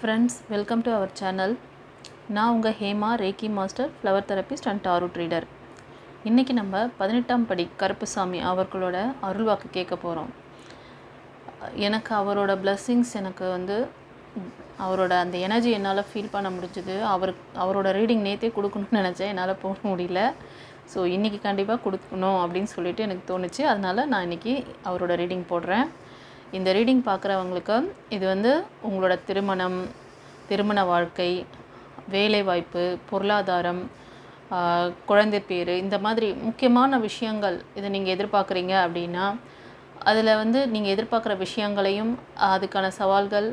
Friends welcome to our channel நான் உங்கள் Hema reiki master flower therapist and tarot reader இன்றைக்கி நம்ம பதினெட்டாம் படி கருப்புசாமி அவர்களோட அருள்வாக்கு கேட்க போகிறோம் எனக்கு அவரோட பிளஸ்ஸிங்ஸ் எனக்கு வந்து அவரோட அந்த எனர்ஜி என்னால் ஃபீல் பண்ண முடிஞ்சுது. அவர் அவரோட ரீடிங் நேற்றே கொடுக்கணும்னு நினச்சேன். என்னால் போக முடியல. ஸோ இன்றைக்கி கண்டிப்பாக கொடுக்கணும் அப்படின்னு சொல்லிட்டு எனக்கு தோணுச்சு. அதனால் நான் இன்றைக்கி அவரோட ரீடிங் போடுறேன். இந்த ரீடிங் பார்க்குறவங்களுக்கு இது வந்து உங்களோட திருமணம் திருமண வாழ்க்கை வேலைவாய்ப்பு பொருளாதாரம் குழந்தை பேர் இந்த மாதிரி முக்கியமான விஷயங்கள் இதை நீங்கள் எதிர்பார்க்குறீங்க அப்படின்னா அதில் வந்து நீங்கள் எதிர்பார்க்குற விஷயங்களையும் அதுக்கான சவால்கள்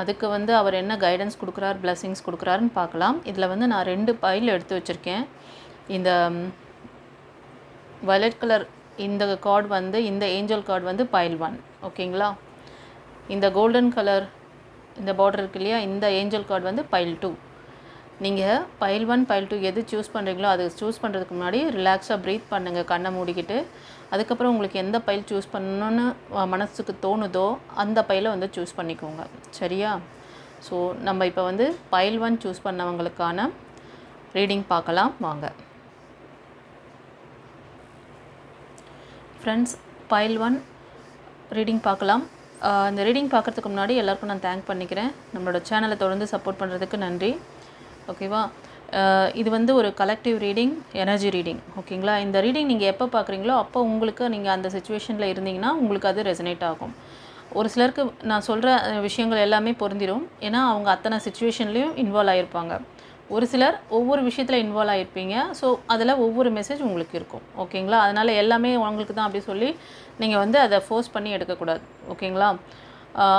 அதுக்கு வந்து அவர் என்ன கைடன்ஸ் கொடுக்குறார் blessings கொடுக்குறாருன்னு பார்க்கலாம். இதில் வந்து நான் ரெண்டு பைல் எடுத்து வச்சுருக்கேன். இந்த வயலட் கலர் இந்த கார்டு வந்து இந்த ஏஞ்சல் கார்டு வந்து பைல் ஒன் ஓகேங்களா? இந்த கோல்டன் கலர் இந்த பார்டர் இருக்கு இல்லையா? இந்த ஏஞ்சல் கார்டு வந்து பைல் டூ நீங்கள் பைல் ஒன் பைல் டூ எது சூஸ் பண்ணுறீங்களோ அது சூஸ் பண்ணுறதுக்கு முன்னாடி ரிலாக்ஸாக ப்ரீத் பண்ணுங்கள் கண்ணை மூடிக்கிட்டு. அதுக்கப்புறம் உங்களுக்கு எந்த பைல் சூஸ் பண்ணணும்னு மனசுக்கு தோணுதோ அந்த பைலை வந்து சூஸ் பண்ணிக்கோங்க. சரியா? ஸோ நம்ம இப்போ வந்து பைல் ஒன் சூஸ் பண்ணவங்களுக்கான ரீடிங் பார்க்கலாம். வாங்க. ஃப்ரெண்ட்ஸ் பைல் ஒன் ரீடிங் பார்க்கலாம். இந்த ரீடிங் பார்க்குறதுக்கு முன்னாடி எல்லாருக்கும் நான் தேங்க் பண்ணிக்கிறேன். நம்மளோட சேனலை தொடர்ந்து சப்போர்ட் பண்ணுறதுக்கு நன்றி. ஓகேவா இது வந்து ஒரு கலெக்டிவ் ரீடிங் எனர்ஜி ரீடிங் ஓகேங்களா இந்த ரீடிங் நீங்கள் எப்போ பார்க்குறீங்களோ அப்போ உங்களுக்கு நீங்கள் அந்த சுச்சுவேஷனில் இருந்தீங்கன்னா உங்களுக்கு அது ரெசனேட் ஆகும். ஒரு சிலருக்கு நான் சொல்கிற விஷயங்கள் எல்லாமே பொருந்திடும் ஏன்னா அவங்க அத்தனை சுச்சுவேஷன்லேயும் இன்வால்வ் ஆகிருப்பாங்க ஒரு சிலர் ஒவ்வொரு விஷயத்தில் இன்வால்வ் ஆகிருப்பீங்க ஸோ அதில் ஒவ்வொரு மெசேஜ் உங்களுக்கு இருக்கும். ஓகேங்களா அதனால் எல்லாமே உங்களுக்கு தான் அப்படி சொல்லி நீங்கள் வந்து அதை ஃபோர்ஸ் பண்ணி எடுக்கக்கூடாது. ஓகேங்களா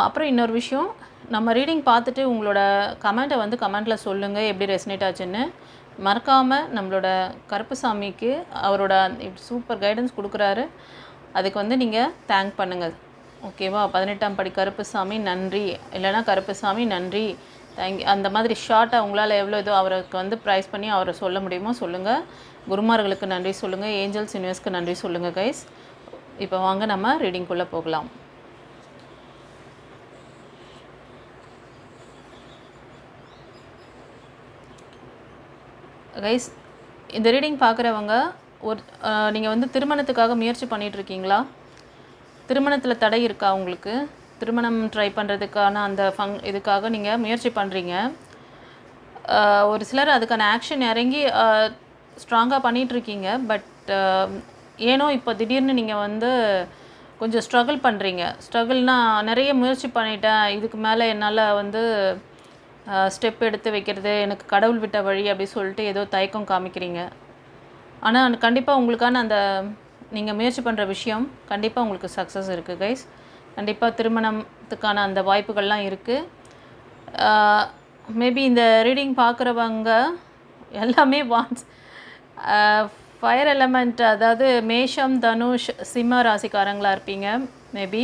அப்புறம் இன்னொரு விஷயம் நம்ம ரீடிங் பார்த்துட்டு உங்களோட கமெண்ட்டை வந்து கமெண்ட்டில் சொல்லுங்கள் எப்படி ரெசனேட் ஆச்சுன்னு. மறக்காமல் நம்மளோட கருப்புசாமிக்கு அவரோட சூப்பர் கைடன்ஸ் கொடுக்குறாரு. அதுக்கு வந்து நீங்கள் தேங்க் பண்ணுங்கள் ஓகேவா பதினெட்டாம் படி கருப்புசாமி நன்றி. இல்லைன்னா கருப்புசாமி நன்றி. தேங்க் அந்த மாதிரி ஷார்ட்டாக உங்களால் எவ்வளோ இதோ அவருக்கு வந்து ப்ரைஸ் பண்ணி அவரை சொல்ல முடியுமோ சொல்லுங்கள் குருமார்களுக்கு நன்றி சொல்லுங்கள் ஏஞ்சல்ஸ் யூனிவர்ஸ்க்கு நன்றி சொல்லுங்கள் கைஸ் இப்போ வாங்க நம்ம ரீடிங்குள்ளே போகலாம். கைஸ் இந்த ரீடிங் பார்க்குறவங்க ஒரு நீங்கள் வந்து திருமணத்துக்காக முயற்சி பண்ணிகிட்ருக்கீங்களா திருமணத்தில் தடை இருக்கா உங்களுக்கு? திருமணம் ட்ரை பண்ணுறதுக்கான அந்த ஃபங் இதுக்காக நீங்கள் முயற்சி பண்ணுறீங்க ஒரு சிலர் அதுக்கான ஆக்ஷன் இறங்கி ஸ்ட்ராங்காக பண்ணிகிட்ருக்கீங்க பட் ஏனோ இப்போ திடீர்னு நீங்கள் வந்து கொஞ்சம் ஸ்ட்ரகிள் பண்ணுறீங்க ஸ்ட்ரகிள்னால் நிறைய முயற்சி பண்ணிட்டேன். இதுக்கு மேலே என்னால் வந்து ஸ்டெப் எடுத்து வைக்கிறது எனக்கு கடவுள் விட்ட வழி அப்படி சொல்லிட்டு ஏதோ தயக்கம் காமிக்கிறீங்க. ஆனால் கண்டிப்பாக உங்களுக்கான அந்த நீங்கள் முயற்சி பண்ணுற விஷயம் கண்டிப்பாக உங்களுக்கு சக்ஸஸ் இருக்குது கைஸ் கண்டிப்பாக திருமணத்துக்கான அந்த வாய்ப்புகள்லாம் இருக்குது மேபி இந்த ரீடிங் பார்க்குறவங்க எல்லாமே வான்ஸ் ஃபயர் எலமெண்ட் அதாவது மேஷம் தனுஷ் சிம்ம ராசிக்காரங்களாக இருப்பீங்க மேபி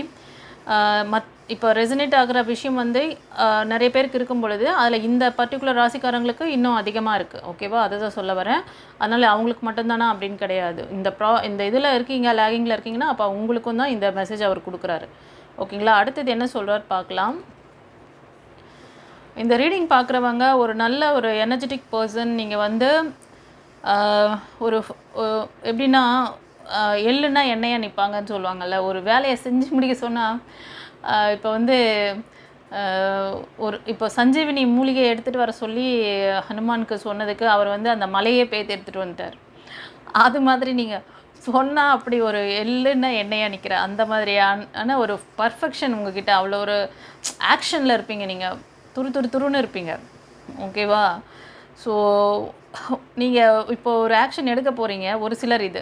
மத் இப்போ ரெசனேட் ஆகிற விஷயம் வந்து நிறைய பேருக்கு இருக்கும் பொழுது அதில் இந்த பர்டிகுலர் ராசிக்காரங்களுக்கு இன்னும் அதிகமாக இருக்குது ஓகேவா அதை தான் சொல்ல வரேன். அதனால் அவங்களுக்கு மட்டும்தானா அப்படின்னு கிடையாது. இந்த ப்ரா இந்த இதில் இருக்கீங்க லேகிங்கில் இருக்கீங்கன்னா அப்போ உங்களுக்கும் தான் இந்த மெசேஜ் அவர் கொடுக்குறாரு. ஓகேங்களா? அடுத்தது என்ன சொல்கிறார் பார்க்கலாம். இந்த ரீடிங் பார்க்குறவங்க ஒரு நல்ல ஒரு எனர்ஜெட்டிக் பர்சன் நீங்கள் வந்து ஒரு எப்படின்னா எள்ளுனா எள்ளுன்னா எண்ணெயாக நிற்பாங்கன்னு சொல்லுவாங்கல்ல ஒரு வேலையை செஞ்சு முடிக்க சொன்னால் இப்போ வந்து ஒரு இப்போ சஞ்சீவினி மூலிகையை எடுத்துகிட்டு வர சொல்லி ஹனுமானுக்கு சொன்னதுக்கு அவர் வந்து அந்த மலையே பேத்து எடுத்துகிட்டு வந்துட்டார். அது மாதிரி நீங்கள் சொன்னால் அப்படி ஒரு எள்ளுன்னா எண்ணெயாக நிற்கிற அந்த மாதிரியான ஒரு பர்ஃபெக்ஷன் உங்ககிட்ட அவ்வளோ ஒரு ஆக்ஷனில் இருப்பீங்க நீங்கள் துரு துரு துருன்னு இருப்பீங்க. ஓகேவா ஸோ நீங்கள் இப்போ ஒரு ஆக்ஷன் எடுக்க போகிறீங்க ஒரு சிலர் இது.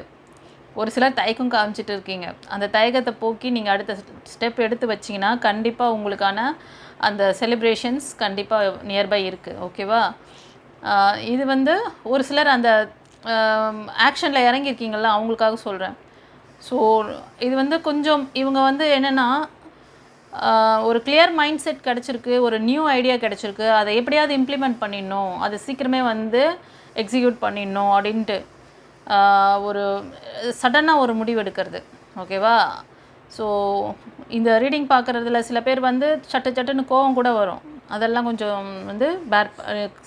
ஒரு சிலர் தயக்கம் காமிச்சிட்டு இருக்கீங்க. அந்த தயக்கத்தை போக்கி நீங்கள் அடுத்த ஸ்டெப் எடுத்து வச்சிங்கன்னா கண்டிப்பாக உங்களுக்கான அந்த செலிப்ரேஷன்ஸ் கண்டிப்பாக நியர்பை இருக்குது ஓகேவா இது வந்து ஒரு சிலர் அந்த ஆக்ஷனில் இறங்கியிருக்கீங்களா அவங்களுக்காக சொல்கிறேன் ஸோ இது வந்து கொஞ்சம் இவங்க வந்து என்னென்னா ஒரு கிளியர் மைண்ட் செட் கிடச்சிருக்கு ஒரு நியூ ஐடியா கிடச்சிருக்கு அதை எப்படியாவது இம்ப்ளிமெண்ட் பண்ணிடணும் அது சீக்கிரமே வந்து எக்ஸிக்யூட் பண்ணிடணும் அப்படின்ட்டு ஒரு சடனாக ஒரு முடிவு எடுக்கிறது. ஓகேவா ஸோ இந்த ரீடிங் பார்க்குறதுல சில பேர் வந்து சட்டு சட்டுன்னு கோவம் கூட வரும். அதெல்லாம் கொஞ்சம் வந்து பேர்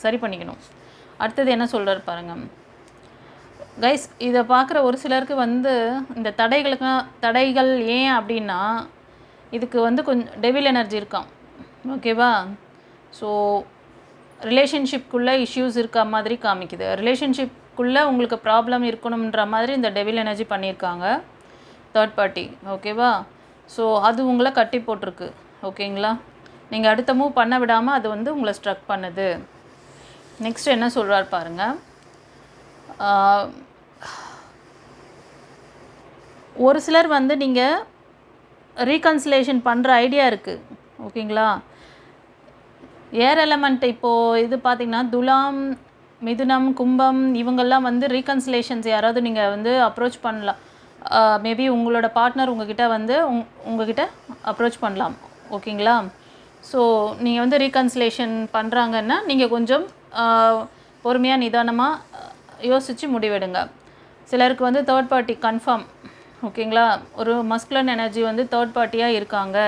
சரி பண்ணிக்கணும். அடுத்தது என்ன சொல்கிறார் பாருங்கள் கைஸ் இதை பார்க்குற ஒரு சிலருக்கு வந்து இந்த தடைகளுக்கு தடைகள் ஏன் அப்படின்னா இதுக்கு வந்து கொஞ்சம் டெவில் எனர்ஜி இருக்காம். ஓகேவா ஸோ ரிலேஷன்ஷிப்குள்ளே இஷ்யூஸ் இருக்க மாதிரி காமிக்குது. ரிலேஷன்ஷிப்குள்ளே உங்களுக்கு ப்ராப்ளம் இருக்கணுன்ற மாதிரி இந்த டெவில் எனர்ஜி பண்ணியிருக்காங்க. தேர்ட் பார்ட்டி ஓகேவா ஸோ அது உங்களை கட்டி போட்டிருக்கு. ஓகேங்களா நீங்கள் அடுத்த மூவ் பண்ண விடாமல் அது வந்து உங்களை ஸ்ட்ரக் பண்ணுது. நெக்ஸ்ட் என்ன சொல்கிறார் பாருங்கள் ஒரு சிலர் வந்து நீங்கள் ரீகன்சிலேஷன் பண்ணுற ஐடியா இருக்குது ஓகேங்களா? ஏர் எலமெண்ட் இப்போது இது பார்த்திங்கன்னா துலாம் மிதுனம் கும்பம் இவங்கெல்லாம் வந்து ரீகன்சிலேஷன்ஸ் யாராவது நீங்கள் வந்து அப்ரோச் பண்ணலாம். மேபி உங்களோட பார்ட்னர் உங்ககிட்ட வந்து உங் உங்ககிட்ட அப்ரோச் பண்ணலாம். ஓகேங்களா? ஸோ நீங்கள் வந்து ரீகன்சிலேஷன் பண்ணுறாங்கன்னா நீங்கள் கொஞ்சம் பொறுமையாக நிதானமாக யோசித்து முடிவெடுங்க. சிலருக்கு வந்து தேர்ட் பார்ட்டி கன்ஃபார்ம் ஓகேங்களா? ஒரு மஸ்குலன் எனர்ஜி வந்து தேர்ட் பார்ட்டியாக இருக்காங்க.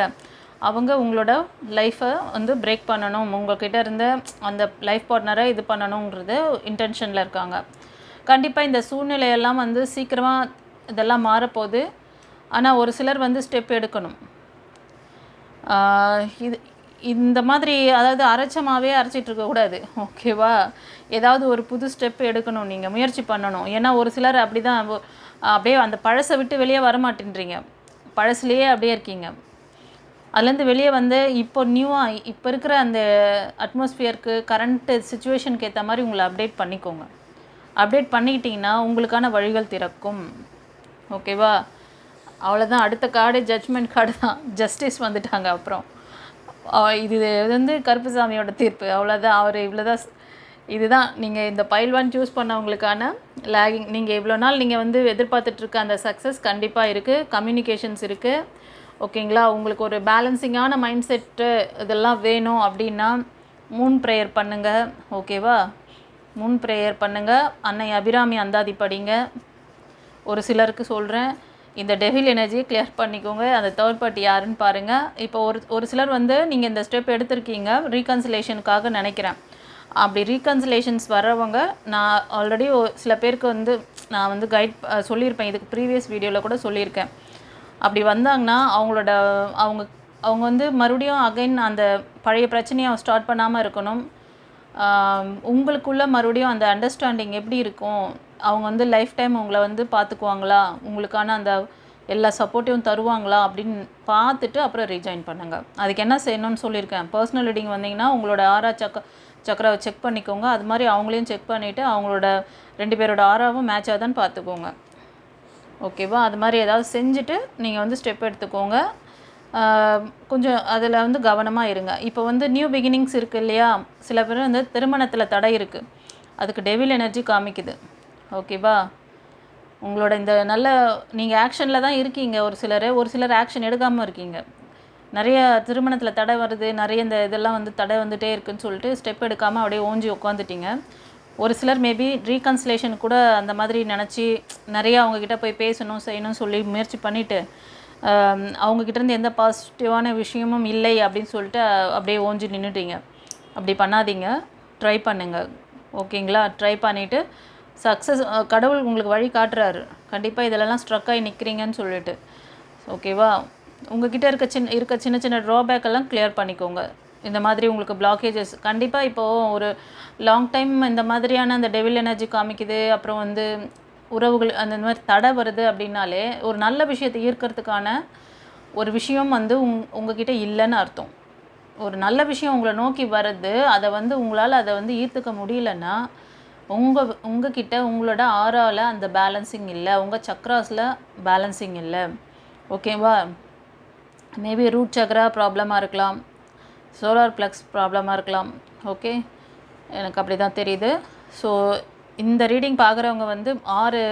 அவங்க உங்களோட லைஃப்பை வந்து பிரேக் பண்ணணும். உங்கள்கிட்ட இருந்த அந்த லைஃப் பார்ட்னரை இது பண்ணணுங்கிறது இன்டென்ஷனில் இருக்காங்க. கண்டிப்பாக இந்த சூழ்நிலையெல்லாம் வந்து சீக்கிரமாக இதெல்லாம் மாறப்போகுது. ஆனால் ஒரு சிலர் வந்து ஸ்டெப் எடுக்கணும். இது இந்த மாதிரி அதாவது அரைச்சமாகவே அரைச்சிட்டு இருக்கக்கூடாது ஓகேவா? ஏதாவது ஒரு புது ஸ்டெப் எடுக்கணும். நீங்கள் முயற்சி பண்ணணும். ஏன்னா ஒரு சிலர் அப்படி தான் அப்படியே அந்த பழசை விட்டு வெளியே வரமாட்டேன்றீங்க. பழசுலேயே அப்படியே இருக்கீங்க. அதுலேருந்து வெளியே வந்து இப்போ நியூவாக இப்போ இருக்கிற அந்த அட்மாஸ்பியருக்கு கரண்ட்டு சுச்சுவேஷனுக்கு ஏற்ற மாதிரி உங்களை அப்டேட் பண்ணிக்கோங்க. அப்டேட் பண்ணிக்கிட்டிங்கன்னா உங்களுக்கான வழிகள் திறக்கும். ஓகேவா அவ்வளோதான் அடுத்த கார்டு ஜட்ஜ்மெண்ட் கார்டு தான். ஜஸ்டிஸ் வந்துட்டாங்க அப்புறம். இது வந்து கருப்புசாமியோட தீர்ப்பு. அவ்வளோதான் அவர் இவ்வளோதான் இதுதான். நீங்கள் இந்த பைல்வான் சூஸ் பண்ணவங்களுக்கான லேகிங் நீங்கள் இவ்வளோ நாள் நீங்கள் வந்து எதிர்பார்த்துட்ருக்க அந்த சக்ஸஸ் கண்டிப்பாக இருக்குது கம்யூனிகேஷன்ஸ் இருக்குது ஓகேங்களா உங்களுக்கு ஒரு பேலன்சிங்கான மைண்ட் செட்டு இதெல்லாம் வேணும் அப்படின்னா மூன் ப்ரேயர் பண்ணுங்கள் ஓகேவா மூன் ப்ரேயர் பண்ணுங்கள் அன்னை அபிராமி அந்தாதி படிங்க. ஒரு சிலருக்கு சொல்கிறேன் இந்த டெவில் எனர்ஜியை கிளியர் பண்ணிக்கோங்க. அந்த தேர்ட் பார்ட்டி யாருன்னு பாருங்கள் இப்போ ஒரு ஒரு சிலர் வந்து நீங்கள் இந்த ஸ்டெப் எடுத்திருக்கீங்க. ரீகன்சிலேஷனுக்காக நினைக்கிறேன். அப்படி ரீகன்சிலேஷன்ஸ் வர்றவங்க நான் ஆல்ரெடி சில பேருக்கு வந்து நான் வந்து கைட் சொல்லியிருப்பேன். இதுக்கு ப்ரீவியஸ் வீடியோவில் கூட சொல்லியிருக்கேன். அப்படி வந்தாங்கன்னா அவங்களோட அவங்க அவங்க வந்து மறுபடியும் அகைன் அந்த பழைய பிரச்சனையை ஸ்டார்ட் பண்ணாமல் இருக்கணும். உங்களுக்குள்ளே மறுபடியும் அந்த அண்டர்ஸ்டாண்டிங் எப்படி இருக்கும்? அவங்க வந்து லைஃப் டைம் உங்களை வந்து பார்த்துக்குவாங்களா? உங்களுக்கான அந்த எல்லா சப்போர்ட்டையும் தருவாங்களா? அப்படின்னு பார்த்துட்டு அப்புறம் ரீஜாயின் பண்ணுங்க. அதுக்கு என்ன செய்யணும்னு சொல்லியிருக்கேன். பர்சனல் ரீடிங் வந்தீங்கன்னா உங்களோட ஆரா சக்கராவை செக் பண்ணிக்கோங்க. அது மாதிரி அவங்களையும் செக் பண்ணிவிட்டு அவங்களோட ரெண்டு பேரோட ஆராவும் மேட்ச் ஆகுதான்னு பார்த்துக்கோங்க. ஓகேவா அது மாதிரி ஏதாவது செஞ்சுட்டு நீங்கள் வந்து ஸ்டெப் எடுத்துக்கோங்க. கொஞ்சம் அதில் வந்து கவனமாக இருங்க. இப்போ வந்து நியூ பிகினிங்ஸ் இருக்குது இல்லையா? சில பேர் வந்து திருமணத்தில் தடை இருக்குது அதுக்கு டெவில் எனர்ஜி காமிக்குது. ஓகேவா உங்களோட இந்த நல்ல நீங்கள் ஆக்ஷனில் தான் இருக்கீங்க. ஒரு சிலர் ஒரு சிலர் ஆக்ஷன் எடுக்காமல் இருக்கீங்க. நிறைய திருமணத்தில் தடை வருது நிறைய இந்த இதெல்லாம் வந்து தடை வந்துட்டே இருக்குன்னு சொல்லிட்டு ஸ்டெப் எடுக்காமல் அப்படியே ஓஞ்சி உட்காந்துட்டிங்க ஒரு சிலர் மேபி ரீகன்சிலேஷன் கூட அந்த மாதிரி நினச்சி நிறைய அவங்கக்கிட்ட போய் பேசணும் செய்யணும் சொல்லி முயற்சி பண்ணிவிட்டு அவங்கக்கிட்டேருந்து எந்த பாசிட்டிவான விஷயமும் இல்லை அப்படின்னு சொல்லிட்டு அப்படியே ஓஞ்சி நின்றுட்டீங்க அப்படி பண்ணாதீங்க. ட்ரை பண்ணுங்கள் ஓகேங்களா ட்ரை பண்ணிவிட்டு சக்ஸஸ் கடவுள் உங்களுக்கு வழி காட்டுறாரு. கண்டிப்பாக இதிலெல்லாம் ஸ்ட்ரக் ஆகி நிற்கிறீங்கன்னு சொல்லிட்டு. ஓகேவா உங்ககிட்ட இருக்க சின்ன இருக்க சின்ன சின்ன ட்ராபேக் எல்லாம் கிளியர் பண்ணிக்கோங்க. இந்த மாதிரி உங்களுக்கு பிளாக்கேஜஸ் கண்டிப்பாக இப்போது ஒரு லாங் டைம் இந்த மாதிரியான அந்த டெவில் எனர்ஜி காமிக்குது அப்புறம் வந்து உறவுகள் அந்த மாதிரி தடை வருது அப்படின்னாலே ஒரு நல்ல விஷயத்தை ஈர்க்கறதுக்கான ஒரு விஷயம் வந்து உங் உங்ககிட்ட இல்லைன்னு அர்த்தம். ஒரு நல்ல விஷயம் உங்களை நோக்கி வருது அதை வந்து உங்களால் அதை வந்து ஈர்த்துக்க முடியலன்னா உங்கள் உங்ககிட்ட உங்களோட ஆறால் அந்த பேலன்சிங் இல்லை உங்கள் சக்ராஸில் பேலன்சிங் இல்லை. ஓகேவா மேபி ரூட் சக்ரா ப்ராப்ளமாக இருக்கலாம். சோலார் ப்ளக்ஸ் ப்ராப்ளமாக இருக்கலாம். ஓகே எனக்கு அப்படி தான் தெரியுது. ஸோ இந்த ரீடிங் பார்க்குறவங்க வந்து ஆறு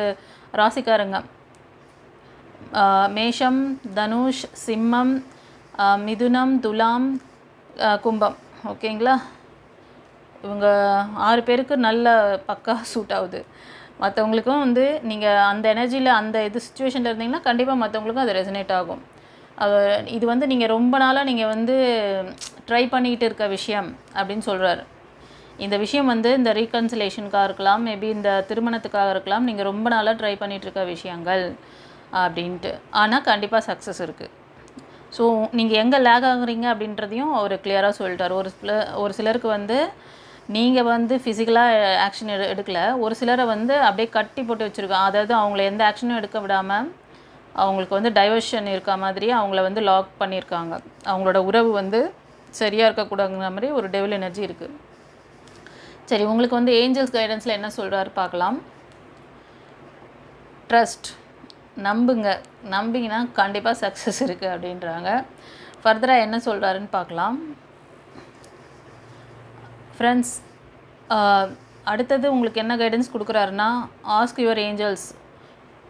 ராசிக்காரங்க. மேஷம் தனுஷ் சிம்மம் மிதுனம் துலாம் கும்பம். ஓகேங்களா இவங்க ஆறு பேருக்கு நல்ல பக்கா சூட் ஆகுது. மற்றவங்களுக்கும் வந்து நீங்கள் அந்த எனர்ஜியில் அந்த இது சுச்சுவேஷனில் இருந்தீங்கன்னா கண்டிப்பாக மற்றவங்களுக்கும் அது ரெசனேட் ஆகும். இது வந்து நீங்கள் ரொம்ப நாளாக நீங்கள் வந்து ட்ரை பண்ணிக்கிட்டு இருக்க விஷயம் அப்படின்னு சொல்கிறாரு இந்த விஷயம் வந்து இந்த ரீகன்சிலேஷனுக்காக இருக்கலாம் மேபி இந்த திருமணத்துக்காக இருக்கலாம் நீங்கள் ரொம்ப நாளாக ட்ரை பண்ணிகிட்ருக்க இருக்க விஷயங்கள் அப்படின்ட்டு. ஆனால் கண்டிப்பாக சக்ஸஸ் இருக்குது ஸோ நீங்கள் எங்கே லேக் ஆகுறீங்க அப்படின்றதையும் அவர் கிளியராக சொல்லிட்டார். ஒரு சில ஒரு சிலருக்கு வந்து நீங்கள் வந்து ஃபிசிக்கலாக ஆக்ஷன் எடு எடுக்கல. ஒரு சிலரை வந்து அப்படியே கட்டி போட்டு வச்சுருக்கோம். அதாவது அவங்கள எந்த ஆக்ஷனும் எடுக்க விடாமல் அவங்களுக்கு வந்து டைவர்ஷன் இருக்க மாதிரி அவங்கள வந்து லாக் பண்ணியிருக்காங்க. அவங்களோட உறவு வந்து சரியாக இருக்கக்கூடாதுங்கிற மாதிரி ஒரு டெவில் எனர்ஜி இருக்குது சரி உங்களுக்கு வந்து ஏஞ்சல்ஸ் கைடன்ஸில் என்ன சொல்கிறாரு பார்க்கலாம். ட்ரஸ்ட் நம்புங்க. நம்பிங்கன்னா கண்டிப்பாக சக்ஸஸ் இருக்குது அப்படின்றாங்க. ஃபர்தராக என்ன சொல்கிறாருன்னு பார்க்கலாம். ஃப்ரெண்ட்ஸ் அடுத்தது உங்களுக்கு என்ன கைடன்ஸ் கொடுக்குறாருன்னா ஆஸ்க் யுவர் ஏஞ்சல்ஸ்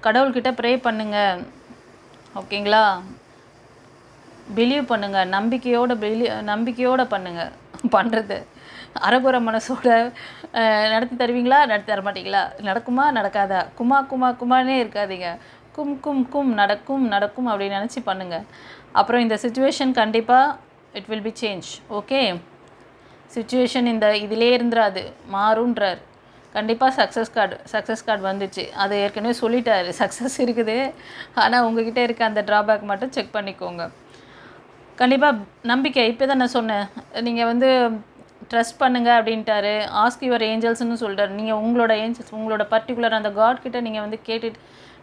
கடவுள்கிட்ட ப்ரே பண்ணுங்கள் ஓகேங்களா? பிலீவ் பண்ணுங்கள் நம்பிக்கையோட பிலீவ் நம்பிக்கையோடு பண்ணுங்கள் பண்ணுறது அறகுற மனசோட நடத்தி தருவீங்களா? நடத்தி தர மாட்டீங்களா? நடக்குமா? நடக்காதா? குமா குமா குமானே இருக்காதீங்க. கும் கும் கும் நடக்கும் நடக்கும் அப்படின்னு நினச்சி பண்ணுங்கள் அப்புறம் இந்த சுச்சுவேஷன் கண்டிப்பாக it will be change okay situation இந்த இதிலே இருந்துராது. மாறுன்றார் கண்டிப்பாக சக்ஸஸ் கார்டு சக்ஸஸ் கார்டு வந்துச்சு. அது ஏற்கனவே சொல்லிட்டாரு. சக்ஸஸ் இருக்குது. ஆனால் உங்ககிட்ட இருக்க அந்த ட்ராபேக் மட்டும் செக் பண்ணிக்கோங்க. கண்டிப்பாக நம்பிக்கை. இப்போ தான் நான் சொன்னேன். நீங்கள் வந்து ட்ரஸ்ட் பண்ணுங்க அப்படின்ட்டாரு. ஆஸ்க் யுவர் ஏஞ்சல்ஸ்னு சொல்கிறார் நீங்கள் உங்களோட ஏஞ்சல்ஸ் உங்களோட பர்டிகுலர் அந்த காட் கிட்ட நீங்கள் வந்து கேட்டுட்டு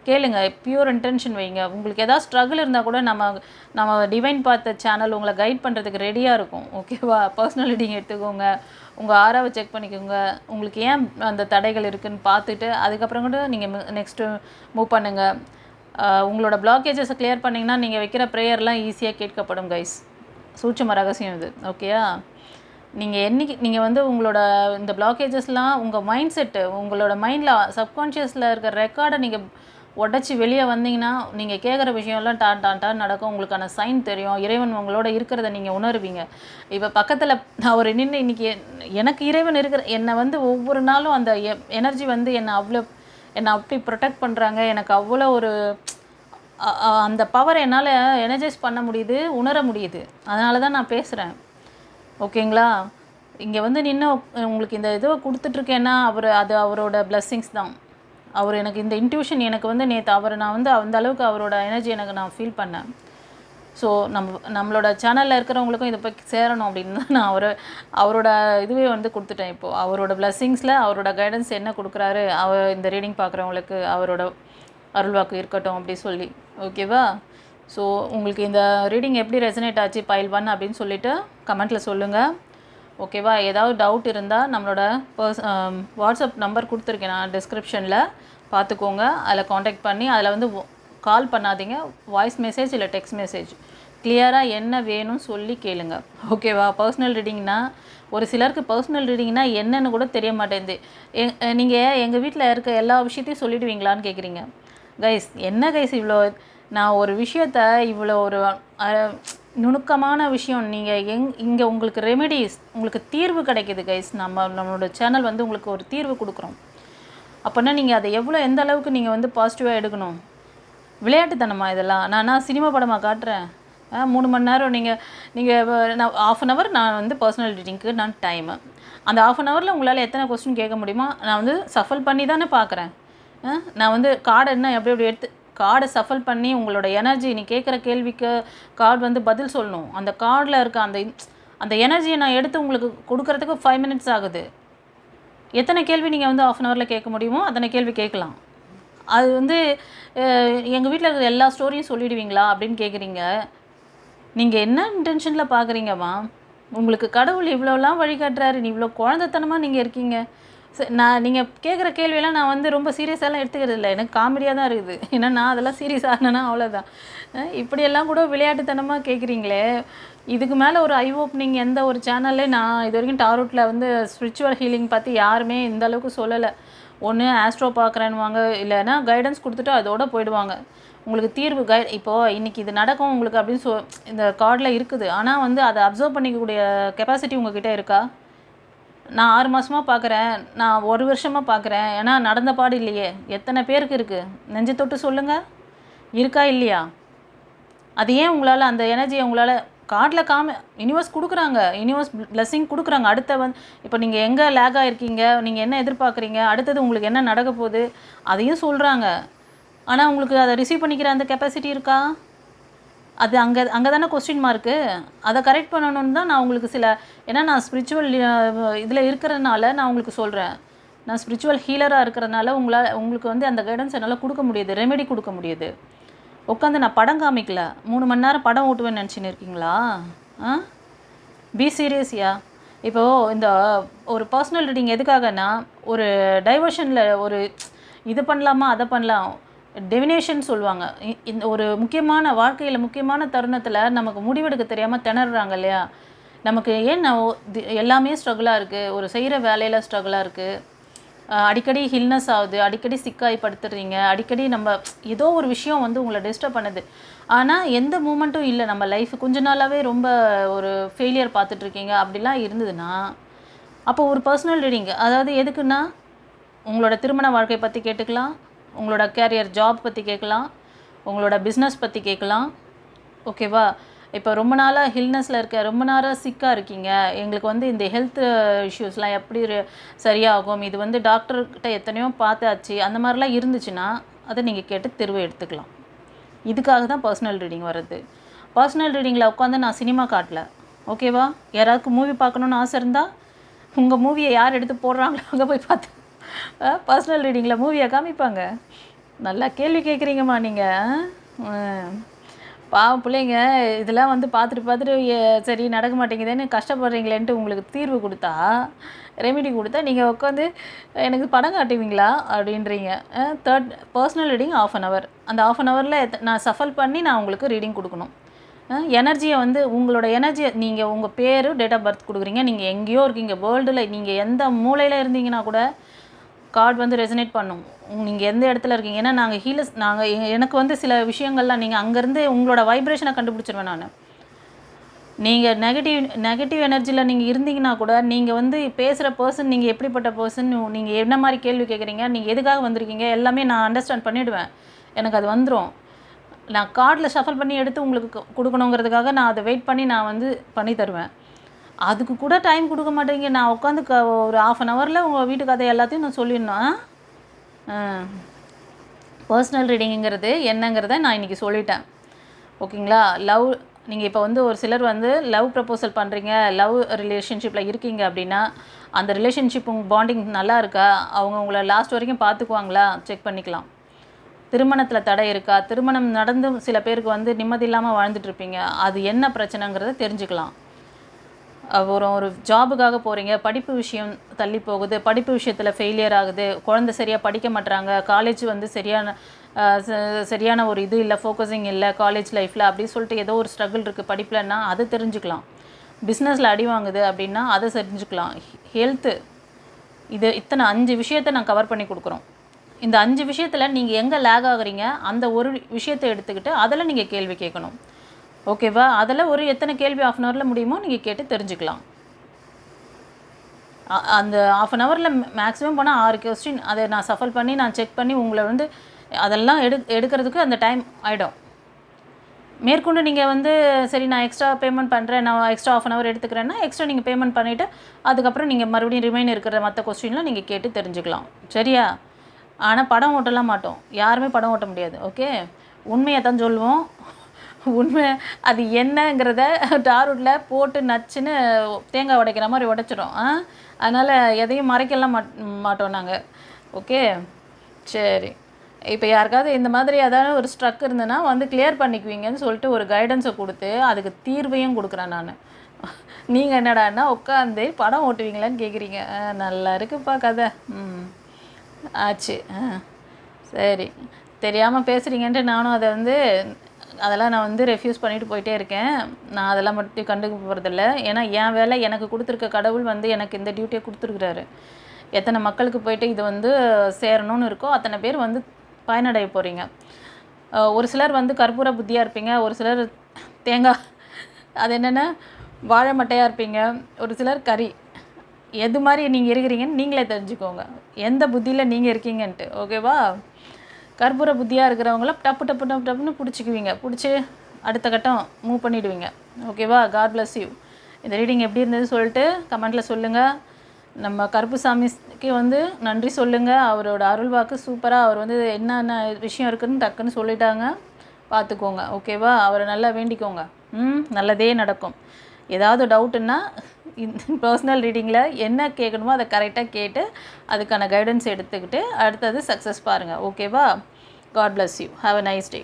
கேளுங்க பியூர் இன்டென்ஷன் வைங்க. உங்களுக்கு ஏதாவது ஸ்ட்ரகிள் இருந்தால் கூட நம்ம நம்ம டிவைன் பார்த்த சேனல் உங்களை கைட் பண்ணுறதுக்கு ரெடியாக இருக்கும். ஓகேவா பர்சனல் ரீடிங் எடுத்துக்கோங்க. உங்கள் ஆறாவை செக் பண்ணிக்கோங்க. உங்களுக்கு ஏன் அந்த தடைகள் இருக்குதுன்னு பார்த்துட்டு அதுக்கப்புறம் கூட நீங்கள் நெக்ஸ்ட்டு மூவ் பண்ணுங்கள் உங்களோட பிளாக்கேஜஸை கிளியர் பண்ணிங்கன்னா நீங்கள் வைக்கிற ப்ரேயர்லாம் ஈஸியாக கேட்கப்படும் கைஸ் சூட்சம ரகசியம் இது. ஓகேயா நீங்கள் என்னைக்கு நீங்கள் வந்து உங்களோட இந்த பிளாக்கேஜஸ்லாம் உங்கள் மைண்ட் செட்டு உங்களோட மைண்டில் சப்கான்ஷியஸில் இருக்கிற ரெக்கார்டை நீங்கள் உடச்சி வெளியே வந்தீங்கன்னா நீங்கள் கேட்குற விஷயம்லாம் டான் டான் டான் நடக்கும். உங்களுக்கான சைன் தெரியும். இறைவன் உங்களோட இருக்கிறத நீங்கள் உணருவீங்க. இப்போ பக்கத்தில் அவர் நின்று இன்றைக்கி எனக்கு இறைவன் இருக்கிற என்னை வந்து ஒவ்வொரு நாளும் அந்த எனர்ஜி வந்து என்னை அவ்வளோ என்னை அப்படி ப்ரொடெக்ட் பண்ணுறாங்க எனக்கு அவ்வளோ ஒரு அந்த பவர் என்னால் எனர்ஜைஸ் பண்ண முடியுது உணர முடியுது. அதனால தான் நான் பேசுகிறேன் ஓகேங்களா? இங்கே வந்து நின்று உங்களுக்கு இந்த இதை கொடுத்துட்ருக்கேன்னா அவர் அது அவரோட பிளஸ்ஸிங்ஸ் தான். அவர் எனக்கு இந்த இன்ட்யூஷன் எனக்கு வந்து நேற்று அவர் நான் வந்து அந்த அளவுக்கு அவரோட எனர்ஜி எனக்கு நான் ஃபீல் பண்ணேன். ஸோ நம்ம நம்மளோட சேனலில் இருக்கிறவங்களுக்கும் இதை போய் சேரணும் அப்படின்னு தான் நான் அவர் அவரோட இதுவே வந்து கொடுத்துட்டேன் இப்போது அவரோட பிளஸ்ஸிங்ஸில் அவரோட கைடன்ஸ் என்ன கொடுக்குறாரு அவர் இந்த ரீடிங் பார்க்குறவங்களுக்கு அவரோட அருள்வாக்கு இருக்கட்டும் அப்படி சொல்லி. ஓகேவா ஸோ உங்களுக்கு இந்த ரீடிங் எப்படி ரெசனேட் ஆச்சு பைல் ஒன் அப்படின்னு சொல்லிட்டு கமெண்ட்டில் சொல்லுங்கள் ஓகேவா? ஏதாவது டவுட் இருந்தால் நம்மளோட பர்ஸ் வாட்ஸ்அப் நம்பர் கொடுத்துருக்கேன் நான் டிஸ்கிரிப்ஷனில் பார்த்துக்கோங்க. அதில் காண்டாக்ட் பண்ணி அதில் வந்து கால் பண்ணாதீங்க. வாய்ஸ் மெசேஜ் இல்லை டெக்ஸ்ட் மெசேஜ் கிளியராக என்ன வேணும்னு சொல்லி கேளுங்க. ஓகேவா? பர்சனல் ரீடிங்னா ஒரு சிலருக்கு பர்சனல் ரீடிங்னா என்னன்னு கூட தெரிய மாட்டேங்குது. நீங்கள் எங்கள் வீட்டில் இருக்க எல்லா விஷயத்தையும் சொல்லிடுவீங்களான்னு கேட்குறீங்க கைஸ் என்ன கைஸ் இவ்வளோ நான் ஒரு விஷயத்த இவ்வளோ ஒரு நுணுக்கமான விஷயம். நீங்கள் எங் இங்கே உங்களுக்கு ரெமெடிஸ் உங்களுக்கு தீர்வு கிடைக்கிது கைஸ் நம்ம நம்மளோட சேனல் வந்து உங்களுக்கு ஒரு தீர்வு கொடுக்குறோம். அப்போனா நீங்கள் அதை எவ்வளோ எந்த அளவுக்கு நீங்கள் வந்து பாசிட்டிவாக எடுக்கணும்? விளையாட்டுத்தனமா இதெல்லாம்? நான் நான் சினிமா படமாக காட்டுறேன். ஆ, மூணு மணி நேரம் நீங்கள் நீங்கள் நான் ஆஃப் அன் ஹவர் நான் வந்து பர்சனல் எடிட்டிங்க்கு நான் டைமு அந்த ஆஃப் அன் ஹவரில் உங்களால் எத்தனை கொஸ்டின் கேட்க முடியுமோ நான் வந்து சஃபல் பண்ணி தானே பார்க்குறேன் நான் வந்து கார்டை என்ன எப்படி எப்படி எடுத்து கார்டை சஃபல் பண்ணி உங்களோட எனர்ஜி நீ கேட்குற கேள்விக்கு கார்டு வந்து பதில் சொல்லணும். அந்த கார்டில் இருக்க அந்த அந்த எனர்ஜியை நான் எடுத்து உங்களுக்கு கொடுக்கறதுக்கு ஃபைவ் மினிட்ஸ் ஆகுது. எத்தனை கேள்வி நீங்கள் வந்து ஆஃப் அன் ஹவரில் கேட்க முடியுமோ அத்தனை கேள்வி கேட்கலாம். அது வந்து எங்கள் வீட்டில் இருக்கிற எல்லா ஸ்டோரியும் சொல்லிடுவீங்களா அப்படின்னு கேட்குறீங்க. நீங்கள் என்ன இன்டென்ஷனில் பார்க்குறீங்கம்மா உங்களுக்கு கடவுள் இவ்வளோலாம் வழிகாட்டுறாரு. நீ இவ்வளோ குழந்தைத்தனமாக நீங்கள் இருக்கீங்க. நான் நீங்கள் கேட்குற கேள்வியெல்லாம் நான் வந்து ரொம்ப சீரியஸாலாம் எடுத்துக்கிறது இல்லை. எனக்கு காமெடியாக தான் இருக்குது. ஏன்னா நான் அதெல்லாம் சீரியஸ் ஆனேன்னா அவ்வளோதான் இப்படியெல்லாம் கூட விளையாட்டுத்தனமாக கேட்குறீங்களே இதுக்கு மேலே ஒரு ஐ ஓப்பனிங் எந்த ஒரு சேனல்லே நான் இது வரைக்கும் டாரோட்டில் வந்து ஸ்பிரிச்சுவல் ஹீலிங் பற்றி யாருமே இந்த அளவுக்கு சொல்லலை. ஒன்று ஆஸ்ட்ரோ பார்க்குறேன்னுவாங்க இல்லைன்னா கைடன்ஸ் கொடுத்துட்டு அதோட போயிடுவாங்க. உங்களுக்கு தீர்வு கை இப்போது இன்றைக்கி இது நடக்கும் உங்களுக்கு அப்படின்னு சொ இந்த கார்டில் இருக்குது. ஆனால் வந்து அதை அப்சர்வ் பண்ணிக்கக்கூடிய கெப்பாசிட்டி உங்ககிட்ட இருக்கா? நான் ஆறு மாதமாக பார்க்குறேன் நான் ஒரு வருஷமாக பார்க்குறேன் ஏன்னா நடந்த பாடு இல்லையே. எத்தனை பேருக்கு இருக்குது நெஞ்சு தொட்டு சொல்லுங்கள் இருக்கா இல்லையா? அது ஏன் உங்களால் அந்த எனர்ஜியை உங்களால் கார்டில் காம யூனிவர்ஸ் கொடுக்குறாங்க. யூனிவர்ஸ் பிளஸ்ஸிங் கொடுக்குறாங்க. அடுத்த வந்து இப்போ நீங்கள் எங்கே லேக் ஆகிருக்கீங்க நீங்கள் என்ன எதிர்பார்க்குறீங்க? அடுத்தது உங்களுக்கு என்ன நடக்க போகுது? அதையும் சொல்கிறாங்க ஆனால் உங்களுக்கு அதை ரிசீவ் பண்ணிக்கிற அந்த கெப்பாசிட்டி இருக்கா? அது அங்கே அங்கே தானே கொஸ்டின் மார்க்கு அதை கரெக்ட் பண்ணணும்னு தான் நான் உங்களுக்கு சில ஏன்னா நான் ஸ்பிரிச்சுவல் இதில் இருக்கிறதுனால நான் உங்களுக்கு சொல்கிறேன் நான் ஸ்பிரிச்சுவல் ஹீலராக இருக்கிறதுனால உங்களால் உங்களுக்கு வந்து அந்த கைடன்ஸ் என்னால் கொடுக்க முடியுது ரெமெடி கொடுக்க முடியுது. உட்காந்து நான் படம் காமிக்கல. மூணு மணி நேரம் படம் ஓட்டுவேன்னு நினச்சின்னு இருக்கீங்களா? ஆ? பி சீரியஸ்யா இப்போது இந்த ஒரு பர்சனல் ரீடிங் எதுக்காகனா ஒரு டைவர்ஷனில் ஒரு இது பண்ணலாமா அதை பண்ணலாம். டெவினேஷன் சொல்லுவாங்க. இ- இந்த ஒரு முக்கியமான வாழ்க்கையில் முக்கியமான தருணத்தில் நமக்கு முடிவெடுக்க தெரியாமல் திணறாங்க இல்லையா? நமக்கு ஏன் நான் எல்லாமே ஸ்ட்ரகிளாக இருக்குது ஒரு செய்கிற வேலையில் ஸ்ட்ரகிளாக இருக்குது அடிக்கடி ஹில்னஸ் ஆகுது. அடிக்கடி சிக்காய் படுத்துடுறீங்க அடிக்கடி நம்ம ஏதோ ஒரு விஷயம் வந்து உங்களை டிஸ்டர்ப் பண்ணுது. ஆனால் எந்த மூமெண்ட்டும் இல்லை. நம்ம லைஃப் கொஞ்ச நாளாகவே ரொம்ப ஒரு ஃபெயிலியர் பார்த்துட்ருக்கீங்க அப்படிலாம் இருந்ததுன்னா அப்போ ஒரு பர்சனல் ரீடிங் அதாவது எதுக்குன்னா உங்களோட திருமண வாழ்க்கை பற்றி கேட்டுக்கலாம். உங்களோட கேரியர் ஜாப் பற்றி கேட்கலாம் உங்களோட பிஸ்னஸ் பற்றி கேட்கலாம். ஓகேவா இப்போ ரொம்ப நாளாக ஹில்னஸில் இருக்க ரொம்ப நேரம் சிக்காக இருக்கீங்க. எங்களுக்கு வந்து இந்த ஹெல்த் இஷ்யூஸ்லாம் எப்படி சரியாகும்? இது வந்து டாக்டர்கிட்ட எத்தனையோ பார்த்தாச்சு. அந்த மாதிரிலாம் இருந்துச்சுன்னா அதை நீங்கள் கேட்டு தெருவை எடுத்துக்கலாம். இதுக்காக தான் பர்சனல் ரீடிங் வர்றது. பர்சனல் ரீடிங்கில் உட்காந்து நான் சினிமா காட்டல. ஓகேவா யாராருக்கு மூவி பார்க்கணுன்னு ஆசை இருந்தால் உங்கள் மூவியை யார் எடுத்து போடுறாங்களோ அங்கே போய் பார்த்து பர்சனல் ரீடிங்கில் மூவியை காமிப்பாங்க. நல்லா கேள்வி கேட்குறீங்கம்மா நீங்கள் பாவம் பிள்ளைங்க இதெல்லாம் வந்து பார்த்துட்டு பார்த்துட்டு ஏ- சரி நடக்க மாட்டேங்குதுன்னு கஷ்டப்படுறீங்களேன்ட்டு உங்களுக்கு தீர்வு கொடுத்தா ரெமிடி கொடுத்தா நீங்கள் உட்காந்து எனக்கு படம் காட்டுவீங்களா அப்படின்றீங்க. Third personal reading half an hour அந்த ஆஃப் அன் ஹவரில் நான் சஃபல் பண்ணி நான் உங்களுக்கு ரீடிங் கொடுக்கணும். எனர்ஜியை வந்து உங்களோட எனர்ஜியை நீங்கள் உங்கள் பேர் டேட் ஆஃப் பர்த் கொடுக்குறீங்க. நீங்கள் எங்கேயோ இருக்கீங்க. வேர்ல்டில் நீங்கள் எந்த மூலையில் இருந்தீங்கன்னா கூட கார்டு வந்து ரெசனேட் பண்ணும். நீங்கள் எந்த இடத்துல இருக்கீங்க? ஏன்னா நாங்கள் ஹீலஸ் நாங்கள் எனக்கு வந்து சில விஷயங்கள்லாம் நீங்கள் அங்கேருந்து உங்களோட வைப்ரேஷனை கண்டுபிடிச்சிருவேன் நான். நீங்கள் நெகட்டிவ் நெகட்டிவ் எனர்ஜியில் நீங்கள் இருந்தீங்கன்னா கூட நீங்கள் வந்து பேசுகிற பர்சன் நீங்கள் எப்படிப்பட்ட பர்சன் நீங்கள் என்ன மாதிரி கேள்வி கேட்குறீங்க நீங்கள் எதுக்காக வந்திருக்கீங்க எல்லாமே நான் அண்டர்ஸ்டாண்ட் பண்ணிவிடுவேன் எனக்கு அது வந்துடும் நான் கார்டில் ஷஃபல் பண்ணி எடுத்து உங்களுக்கு கொடுக்கணுங்கிறதுக்காக நான் அதை வெயிட் பண்ணி நான் வந்து பண்ணி தருவேன். அதுக்கு கூட டைம் கொடுக்க மாட்டேங்க. நான் உட்காந்து க ஒரு ஆஃப் அன் ஹவரில் உங்கள் வீட்டு கதை எல்லாத்தையும் நான் சொல்லிடணும். பர்சனல் ரீடிங்கிறது என்னங்கிறத நான் இன்றைக்கி சொல்லிட்டேன். ஓகேங்களா? லவ் நீங்கள் இப்போ வந்து ஒரு சிலர் வந்து லவ் ப்ரப்போசல் பண்ணுறீங்க லவ் ரிலேஷன்ஷிப்பில் இருக்கீங்க அப்படின்னா அந்த ரிலேஷன்ஷிப் உங்கள் பாண்டிங் நல்லா இருக்கா? அவங்க உங்களை லாஸ்ட் வரைக்கும் பார்த்துக்குவாங்களா செக் பண்ணிக்கலாம். திருமணத்தில் தடை இருக்கா? திருமணம் நடந்தும் சில பேருக்கு வந்து நிம்மதி இல்லாமல் வாழ்ந்துட்டுருப்பீங்க அது என்ன பிரச்சனைங்கிறத தெரிஞ்சுக்கலாம். ஒரு ஒரு ஜாபுக்காக போகிறீங்க படிப்பு விஷயம் தள்ளி போகுது படிப்பு விஷயத்தில் ஃபெயிலியர் ஆகுது குழந்தை சரியாக படிக்க மாட்டுறாங்க காலேஜ் வந்து சரியான ச- சரியான ஒரு இது இல்லை ஃபோக்கஸிங் இல்லை காலேஜ் லைஃப்பில் அப்படி சொல்லிட்டு ஏதோ ஒரு ஸ்ட்ரகிள் இருக்குது படிப்புலன்னா அதை தெரிஞ்சுக்கலாம். பிஸ்னஸில் அடி வாங்குது அப்படின்னா அதை தெரிஞ்சுக்கலாம். ஹெல்த்து இது இத்தனை அஞ்சு விஷயத்தை நான் கவர் பண்ணி கொடுக்குறோம். இந்த அஞ்சு விஷயத்தில் நீங்கள் எங்கே லேக் ஆகுறீங்க அந்த ஒரு விஷயத்தை எடுத்துக்கிட்டு அதில் நீங்கள் கேள்வி கேட்கணும். ஓகேவா? அதில் ஒரு எத்தனை கேள்வி ஆஃப் அன் ஹவரில் முடியுமோ நீங்கள் கேட்டு தெரிஞ்சுக்கலாம். அ- அந்த ஆஃப் அன் ஹவரில் மேக்ஸிமம் போனால் ஆறு கொஸ்டின் அதை நான் சஃபல் பண்ணி நான் செக் பண்ணி உங்களை வந்து அதெல்லாம் எடு எடுக்கிறதுக்கு அந்த டைம் ஆகிடும் மேற்கொண்டு நீங்கள் வந்து சரி நான் எக்ஸ்ட்ரா பேமெண்ட் பண்ணுறேன் நான் எக்ஸ்ட்ரா ஆஃப் அன் ஹவர் எடுத்துக்கிறேன்னா எக்ஸ்ட்ரா நீங்கள் பேமெண்ட் பண்ணிவிட்டு அதுக்கப்புறம் நீங்கள் மறுபடியும் ரிமைன் இருக்கிற மற்ற கொஸ்டின்லாம் நீங்கள் கேட்டு தெரிஞ்சுக்கலாம். சரியா? ஆனால் படம் ஓட்டலாம் மாட்டோம். யாருமே படம் ஓட்ட முடியாது. ஓகே உண்மையை தான் சொல்லுவோம் உண்மை. அது என்னங்கிறத டாரூட்டில் போட்டு நச்சுன்னு தேங்காய் உடைக்கிற மாதிரி உடைச்சிடும் ஆ? அதனால் எதையும் மறைக்கலாம் மாட் மாட்டோம் நாங்கள் ஓகே? சரி. இப்போ யாருக்காவது இந்த மாதிரி ஏதாவது ஒரு ஸ்ட்ரக் இருந்ததுன்னா வந்து கிளியர் பண்ணிக்குவீங்கன்னு சொல்லிட்டு ஒரு கைடன்ஸை கொடுத்து அதுக்கு தீர்வையும் கொடுக்குறேன் நான். நீங்கள் என்னடான்னா உட்காந்து படம் ஓட்டுவீங்களான்னு கேட்குறீங்க நல்லா இருக்குப்பா கதை. ம். ஆச்சு. ஆ. சரி. தெரியாமல் பேசுகிறீங்கன்ட்டு நானும் அதை வந்து அதெல்லாம் நான் வந்து ரெஃப்யூஸ் பண்ணிட்டு போயிட்டே இருக்கேன். நான் அதெல்லாம் மட்டும் கண்டுக்க போகிறதில்ல ஏன்னா என் வேலை எனக்கு கொடுத்துருக்க கடவுள் வந்து எனக்கு இந்த டியூட்டியை கொடுத்துருக்குறாரு. எத்தனை மக்களுக்கு போயிட்டு இது வந்து சேரணும்னு இருக்கோ அத்தனை பேர் வந்து பயனடைய போகிறீங்க ஒரு சிலர் வந்து கற்பூர புத்தியாக இருப்பீங்க. ஒரு சிலர் தேங்காய் அது என்னென்னா வாழை மட்டையாக இருப்பீங்க. ஒரு சிலர் கறி. எது மாதிரி நீங்கள் இருக்கிறீங்கன்னு நீங்களே தெரிஞ்சுக்கோங்க. எந்த புத்தியில் நீங்கள் இருக்கீங்கன்ட்டு. ஓகேவா கற்பூர புத்தியாக இருக்கிறவங்கள டப்பு டப்பு டப்பு டப்புன்னு பிடிச்சிக்குவீங்க. பிடிச்சி அடுத்த கட்டம் மூவ் பண்ணிவிடுவீங்க ஓகேவா காட் பிளஸ் யூ இந்த ரீடிங் எப்படி இருந்தது சொல்லிட்டு கமெண்ட்டில் சொல்லுங்கள் நம்ம கருப்புசாமிக்கு வந்து நன்றி சொல்லுங்கள் அவரோட அருள்வாக்கு சூப்பராக அவர் வந்து என்னென்ன விஷயம் இருக்குதுன்னு டக்குன்னு சொல்லிட்டாங்க. பார்த்துக்கோங்க. ஓகேவா அவரை நல்லா வேண்டிக்கோங்க. ம் நல்லதே நடக்கும். ஏதாவது டவுட்டுன்னா பர்சனல் ரீடிங்கில் என்ன கேட்கணுமோ அதை கரெக்டாக கேட்டு அதுக்கான கைடன்ஸ் எடுத்துக்கிட்டு அடுத்தது சக்ஸஸ் பாருங்கள் ஓகேவா God bless you have a nice day